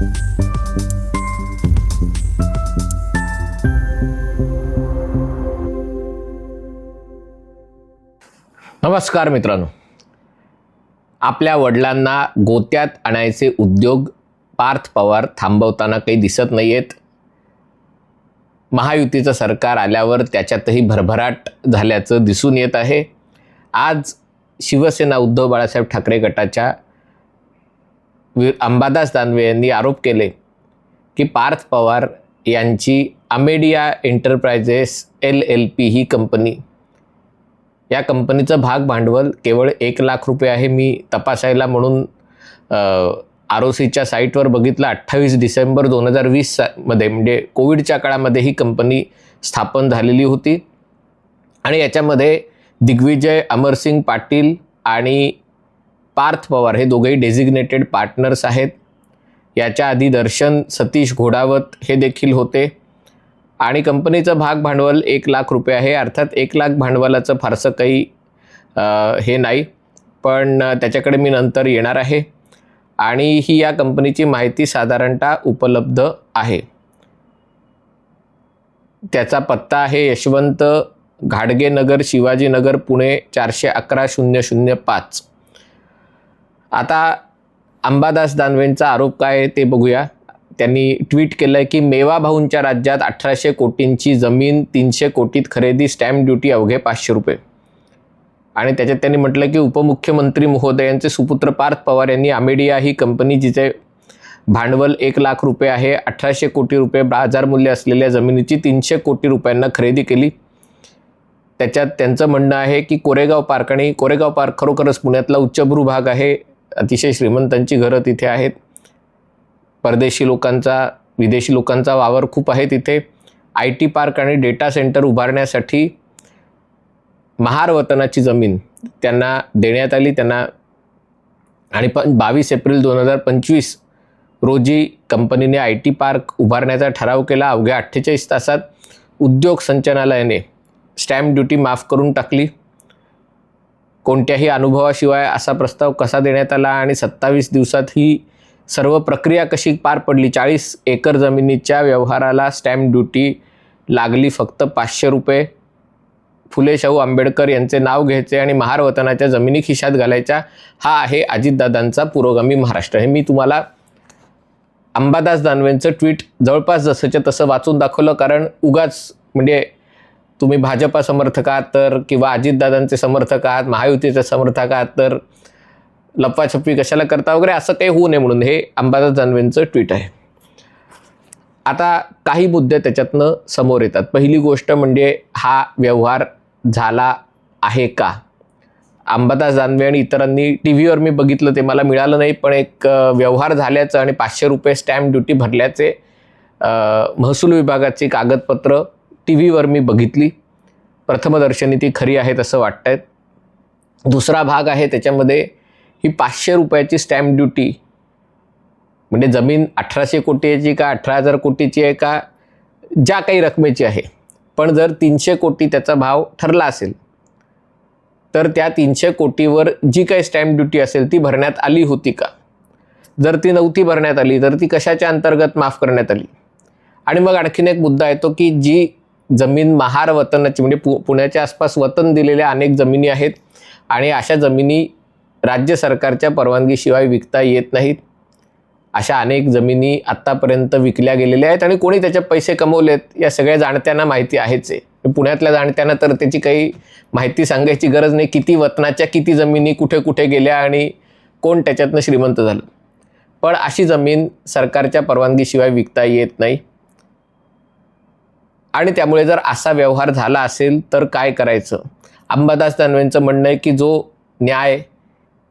नमस्कार मित्रांनो. आपल्या वडिलांना गोत्यात आणायचे उद्योग पार्थ पवार थांबवताना काही दिसत नाही आहेत महायुतीचं सरकार आल्यावर त्याच्यातही भरभराट झाल्याचं दिसून येत आहे. आज शिवसेना उद्धव बाळासाहेब ठाकरे गटाच्या अंबादास दानवे यांनी आरोप केले की पार्थ पवार यांची Amadea enterprises L L P ही कंपनी. या कंपनीचं भाग भांडवल केवळ एक लाख रुपये आहे मी तपासायला म्हणून आर ओ सीच्या साईटवर बघितलं अठ्ठावीस डिसेंबर दोन हजार वीसमध्ये म्हणजे कोविडच्या काळामध्ये ही कंपनी स्थापन झालेली होती. आणि याच्यामध्ये दिग्विजय अमरसिंग पाटील आणि पार्थ पवार हे दोघेही डेझिग्नेटेड पार्टनर्स आहेत. याच्या आधी दर्शन सतीश घोडावत हे देखील होते. आणि कंपनीचं भाग भांडवल एक लाख रुपये आहे. अर्थात एक लाख भांडवलाचं फारसं काही हे नाही. पण त्याच्याकडे मी नंतर येणार आहे. आणि ही या कंपनीची माहिती साधारणतः उपलब्ध आहे. त्याचा पत्ता आहे यशवंत घाडगे नगर शिवाजीनगर पुणे चारशे अकरा शून्य शून्य पाच. आता अंबादास दानवेंचा आरोप काय आहे ते बघूया. त्यांनी ट्विट केलं आहे की मेवा भाऊंच्या राज्यात अठराशे कोटींची जमीन तीनशे कोटीत खरेदी स्टॅम्प ड्युटी अवघे पाचशे रुपये. आणि त्याच्यात त्यांनी म्हटलं की उपमुख्यमंत्री महोदयांचे सुपुत्र पार्थ पवार यांनी आमेडिया ही कंपनी जिचे भांडवल एक लाख रुपये आहे अठराशे कोटी रुपये बाजार मूल्य असलेल्या जमिनीची तीनशे कोटी रुपयांना खरेदी केली. त्याच्यात त्यांचं म्हणणं आहे की कोरेगाव पार्क आणि कोरेगाव पार्क खरोखरच पुण्यातला उच्चभ्रू भाग आहे. अतिशय श्रीमंतांची घरं तिथे आहेत. परदेशी लोकांचा विदेशी लोकांचा वावर खूप आहे तिथे. आय टी पार्क आणि डेटा सेंटर उभारण्यासाठी महार वतनाची जमीन त्यांना देण्यात आली. त्यांना आणि पण बावीस एप्रिल दोन हजार पंचवीस रोजी कंपनीने आय टी पार्क उभारण्याचा ठराव केला. अवघ्या अठ्ठेचाळीस तासात उद्योग संचालनालयाने स्टॅम्प ड्युटी माफ करून टाकली. कोणत्याही अनुभवाशिवाय असा प्रस्ताव कसा देण्यात आला आणि सत्तावीस दिवसात ही सर्व प्रक्रिया कशी पार पडली? चाळीस एकर जमिनीच्या व्यवहाराला स्टॅम्प ड्युटी लागली फक्त पाचशे रुपये. फुले शाहू आंबेडकर यांचे नाव घ्यायचे आणि महारवतनाच्या जमिनी खिशात घालायच्या. हा आहे अजितदादांचा पुरोगामी महाराष्ट्र. हे मी तुम्हाला अंबादास दानवेंचं ट्विट जवळपास जसंच्या तसं वाचून दाखवलं कारण उगाच म्हणजे तुम्ही भाजपा समर्थक आहात तर किंवा अजितदादांचे समर्थक आहात महायुतीचे समर्थक आहात तर लपवाछपवी कशाला करता वगैरे असं काही होऊ नये म्हणून हे अंबादास दानवेंचं ट्विट आहे. आता काही मुद्दे त्याच्यातनं समोर येतात. पहिली गोष्ट म्हणजे हा व्यवहार झाला आहे का? अंबादास दानवे आणि इतरांनी टी व्हीवर मी बघितलं ते मला मिळालं नाही पण एक व्यवहार झाल्याचं आणि पाचशे रुपये स्टॅम्प ड्युटी भरल्याचे महसूल विभागाची कागदपत्र टी व्हीवर मी बघितली. प्रथमदर्शनी ती खरी आहेत असं वाटत आहेत दुसरा भाग आहे त्याच्यामध्ये ही पाचशे रुपयाची स्टॅम्प ड्युटी म्हणजे जमीन अठराशे कोटीची का अठरा हजार कोटीची आहे का ज्या काही रकमेची आहे. पण जर तीनशे कोटी त्याचा भाव ठरला असेल तर त्या तीनशे कोटीवर जी काही स्टॅम्प ड्युटी असेल ती भरण्यात आली होती का? जर ती नव्हती भरण्यात आली तर ती कशाच्या अंतर्गत माफ करण्यात आली? आणि मग आणखीन एक मुद्दा येतो की जी जमीन महार वतनाची म्हणजे पु पुण्याच्या आसपास वतन दिलेल्या अनेक जमिनी आहेत. आणि अशा जमिनी राज्य सरकारच्या परवानगीशिवाय विकता येत नाहीत. अशा अनेक जमिनी आत्तापर्यंत विकल्या गेलेल्या आहेत आणि कोणी त्याचे पैसे कमवलेत या सगळ्या जाणत्यांना माहिती आहेच आहे. पुण्यातल्या जाणत्यांना तर त्याची काही माहिती सांगायची गरज नाही किती वतनाच्या किती जमिनी कुठे कुठे गेल्या आणि कोण त्याच्यातनं श्रीमंत झालं. पण अशी जमीन सरकारच्या परवानगीशिवाय विकता येत नाही. आणि त्यामुळे जर असा व्यवहार झाला असेल तर काय करायचं? अंबादास दानवेंचं म्हणणं आहे की जो न्याय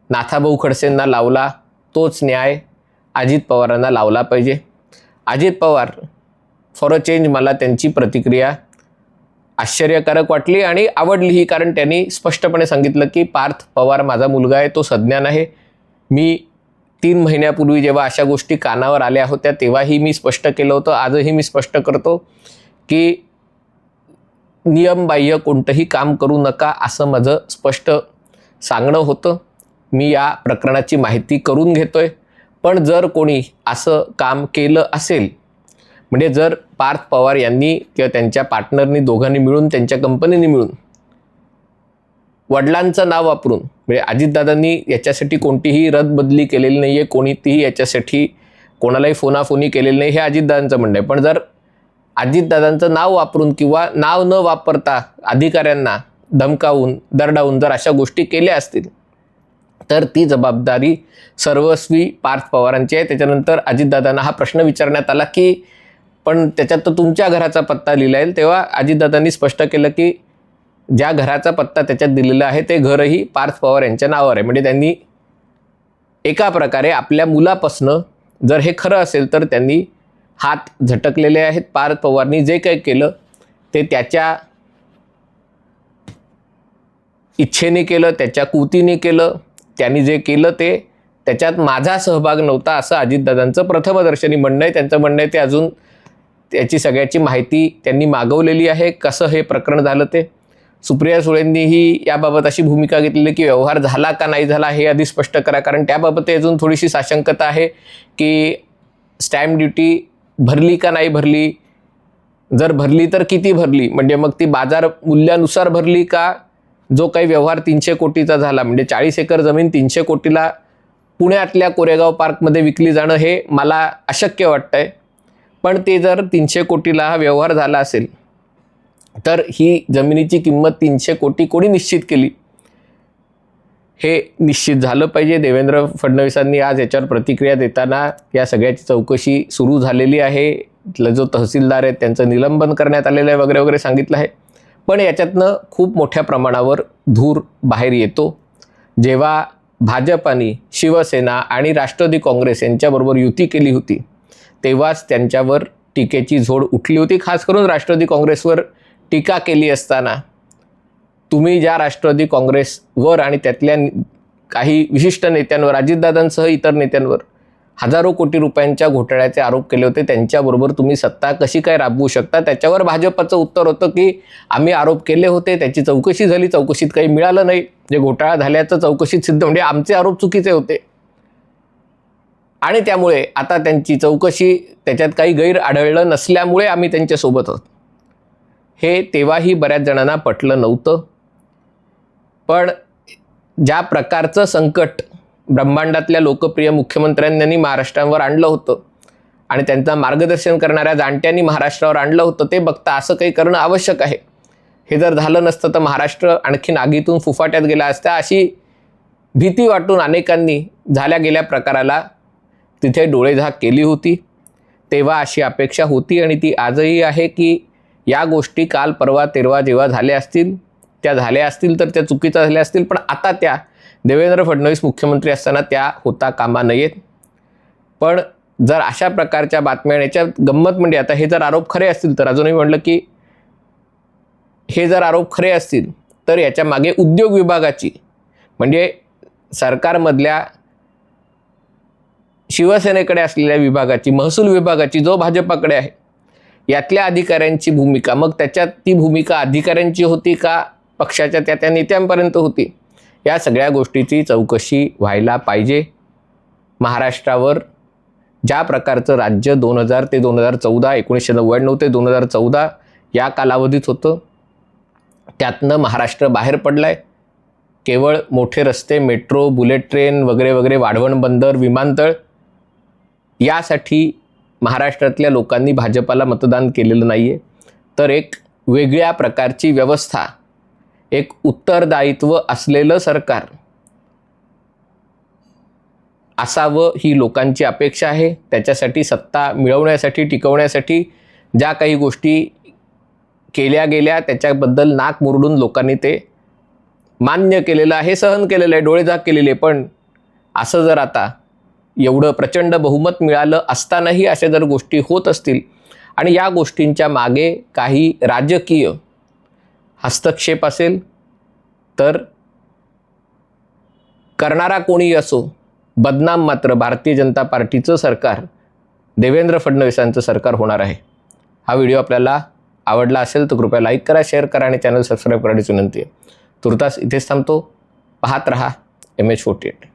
नाथाभाऊ खडसेंना लावला तोच न्याय अजित पवारांना लावला पाहिजे. Ajit Pawar for a change मला त्यांची प्रतिक्रिया आश्चर्यकारक वाटली आणि आवडलीही कारण त्यांनी स्पष्टपणे सांगितलं की पार्थ पवार माझा मुलगा आहे तो सज्ञान आहे. मी तीन महिन्यापूर्वी जेव्हा अशा गोष्टी कानावर आल्या होत्या तेव्हाही मी स्पष्ट केलं होतं आजही मी स्पष्ट करतो. की नियमबाह्य कोणतंही काम करू नका असं माझं स्पष्ट सांगणं होतं. मी या प्रकरणाची माहिती करून घेतो आहे पण जर कोणी असं काम केलं असेल म्हणजे जर पार्थ पवार यांनी किंवा त्यांच्या पार्टनरनी दोघांनी मिळून त्यांच्या कंपनीने मिळून वडिलांचं नाव वापरून म्हणजे अजितदादांनी याच्यासाठी कोणतीही रदबदली केलेली नाही आहे कोणीतीही याच्यासाठी कोणालाही फोनाफोनी केलेली नाही हे अजितदादांचं म्हणणं आहे. पण जर अजितदादांचं नाव वापरून किंवा नाव न वापरता अधिकाऱ्यांना धमकावून दरडावून जर अशा गोष्टी केल्या असतील तर ती जबाबदारी सर्वस्वी पार्थ पवारांची आहे. त्याच्यानंतर अजितदादांना हा प्रश्न विचारण्यात आला की पण त्याच्यात तर तुमच्या घराचा पत्ता लिहिला येईल. तेव्हा अजितदादांनी स्पष्ट केलं की ज्या घराचा पत्ता त्याच्यात दिलेला आहे ते घरही पार्थ पवार यांच्या नावावर आहे. म्हणजे त्यांनी एका प्रकारे आपल्या मुलापासनं जर हे खरं असेल तर त्यांनी हात झटकलेले आहेत पार्थ पवारनी जे काही केलं ते त्याच्या इच्छेने केलं त्याच्या कुतीने केलं त्यांनी जे केलं ते त्याच्यात माझा सहभाग नव्हता असं अजितदादांचं प्रथमदर्शनी म्हणणं आहे. त्यांचं म्हणणं आहे ते अजून त्याची सगळ्याची माहिती त्यांनी मागवलेली आहे. कसं हे प्रकरण झालं ते? सुप्रिया सुळेंनीही याबाबत अशी भूमिका घेतलेली की व्यवहार झाला का नाही झाला हे आधी स्पष्ट करा. कारण त्याबाबत अजून थोडीशी साशंकता आहे की स्टॅम्प ड्युटी भरली का नाही भरली? जर भरली तर किती भरली? म्हणजे मग ती बाजार मूल्यानुसार भरली का? जो काही व्यवहार तीनशे कोटीचा झाला म्हणजे चाळीस एकर जमीन तीनशे कोटीला पुण्यातल्या कोरेगाव पार्कमध्ये विकली जाणं हे मला अशक्य वाटतंय. पण ते जर तीनशे कोटीला हा व्यवहार झाला असेल तर ही जमिनीची किंमत तीनशे कोटी कोणी निश्चित केली? हे निश्चित झालं पाहिजे. देवेंद्र फडणवीसांनी आज याच्यावर प्रतिक्रिया देताना या सगळ्याची चौकशी सुरू झालेली आहे. इथलं जो तहसीलदार आहे त्यांचं निलंबन करण्यात आलेलं आहे वगैरे वगैरे सांगितलं आहे. पण याच्यातनं खूप मोठ्या प्रमाणावर धूर बाहेर येतो. जेव्हा भाजपाने शिवसेना आणि राष्ट्रवादी काँग्रेस यांच्याबरोबर युती केली होती तेव्हाच त्यांच्यावर टीकेची झोड उठली होती. खास करून राष्ट्रवादी काँग्रेसवर टीका केली असताना तुम्ही ज्या राष्ट्रवादी काँग्रेसवर आणि त्यातल्या काही विशिष्ट नेत्यांवर अजितदादांसह इतर नेत्यांवर हजारो कोटी रुपयांच्या घोटाळ्याचे आरोप केले होते त्यांच्याबरोबर तुम्ही सत्ता कशी काय राबवू शकता? त्याच्यावर भाजपचं उत्तर होतं की आम्ही आरोप केले होते त्याची चौकशी झाली चौकशीत काही मिळालं नाही. जे घोटाळा झाल्याचं चौकशीत सिद्ध म्हणजे आमचे आरोप चुकीचे होते. आणि त्यामुळे आता त्यांची चौकशी त्याच्यात काही गैर आढळलं नसल्यामुळे आम्ही त्यांच्यासोबत आहोत. हे तेव्हाही बऱ्याच जणांना पटलं नव्हतं. पण ज्या प्रकारचं संकट ब्रह्मांडातल्या लोकप्रिय मुख्यमंत्र्यांनी महाराष्ट्रावर आणलं होतं आणि त्यांचा मार्गदर्शन करणाऱ्या जाणत्यांनी महाराष्ट्रावर आणलं होतं ते बघता असं काही करणं आवश्यक आहे. हे जर झालं नसतं तर महाराष्ट्र आणखीन आगीतून फुफाट्यात गेला असता अशी भीती वाटून अनेकांनी झाल्या गेल्या प्रकाराला तिथे डोळेझाक केली होती. तेव्हा अशी अपेक्षा होती आणि ती आजही आहे की या गोष्टी काल परवा तेरवा जेव्हा झाल्या असतील त्या झाल्या असतील तर त्या चुकीच्या झाल्या असतील पण आता त्या देवेंद्र फडणवीस मुख्यमंत्री असताना त्या होता कामा नयेत. पण जर अशा प्रकारच्या बातम्या याच्यात गंमत म्हणजे आता हे जर आरोप खरे असतील तर अजूनही म्हटलं की हे जर आरोप खरे असतील तर याच्या मागे उद्योग विभागाची म्हणजे सरकारमधल्या शिवसेनेकडे असलेल्या विभागाची महसूल विभागाची जो भाजपाकडे आहे यातल्या अधिकाऱ्यांची भूमिका मग त्याच्यात ती भूमिका अधिकाऱ्यांची होती का पक्षाच्या त्या त्या नेत्यांपर्यंत होती. या सगळ्या गोष्टीची चौकशी व्हायला पाहिजे. महाराष्ट्रावर ज्या प्रकारचं राज्य दोन हजार ते दोन हजार चौदा एकोणीसशे नव्याण्णव ते दोन हजार चौदा या कालावधीत होतं त्यातनं महाराष्ट्र बाहेर पडला आहे केवळ मोठे रस्ते मेट्रो बुलेट ट्रेन वगैरे वगैरे वाढवण बंदर विमानतळ यासाठी महाराष्ट्रातल्या लोकांनी भाजपाला मतदान केलेलं नाही आहे तर एक वेगळ्या प्रकारची व्यवस्था एक उत्तरदायित्व असलेलं सरकार. असावं ही लोकांची अपेक्षा आहे. त्याच्यासाठी सत्ता मिळवण्यासाठी टिकवण्यासाठी ज्या काही गोष्टी केल्या गेल्या त्याच्याबद्दल नाक मुरडून लोकांनी ते मान्य केलेलं आहे सहन केलेलं आहे डोळेझाक केलेले आहे. पण असं जर आता एवढं प्रचंड बहुमत मिळालं असतानाही अशा जर गोष्टी होत असतील आणि या गोष्टींच्या मागे काही राजकीय हस्तक्षेप असेल तर करणारा कोणी असो बदनाम मात्र भारतीय जनता पार्टीचं सरकार देवेंद्र फडणवीसांचं सरकार होणार आहे. हा व्हिडिओ आपल्याला आवडला असेल तर कृपया लाईक करा शेअर करा आणि चॅनल सबस्क्राईब करण्याची विनंती आहे. तुर्तास इथेच थांबतो. पाहत रहा एम एच फोर्टी एट.